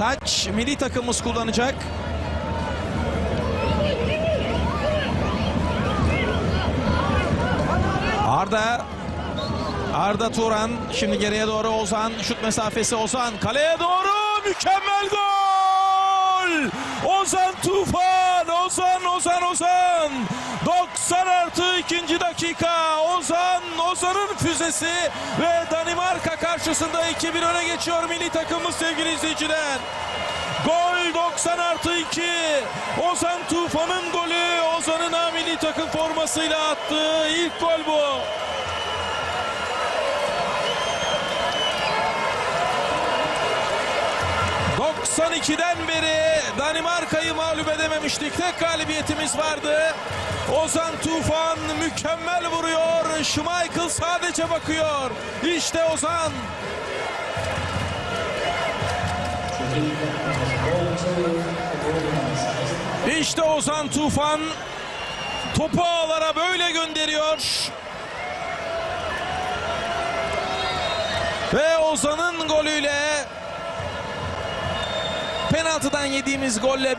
Taç milli takımımız kullanacak. Arda Arda Turan şimdi geriye doğru Ozan şut mesafesi Ozan kaleye doğru mükemmel gol Ozan Tufan Ozan Ozan Ozan 90 artı ikinci dakika Ozan Ozan'ın füzesi ve Danimarka karşısında 2-1 öne geçiyor milli takımımız sevgili izleyiciler. Gol 90 artı 2. Ozan Tufan'ın golü. Ozan'ın A milli takım formasıyla attığı ilk gol bu. ...92'den beri Danimarka'yı mağlup edememiştik. Tek galibiyetimiz vardı. Ozan Tufan mükemmel vuruyor. Schmeichel sadece bakıyor. İşte Ozan. İşte Ozan Tufan topu ağlara böyle gönderiyor. Ve Ozan'ın golüyle penaltıdan yediğimiz golle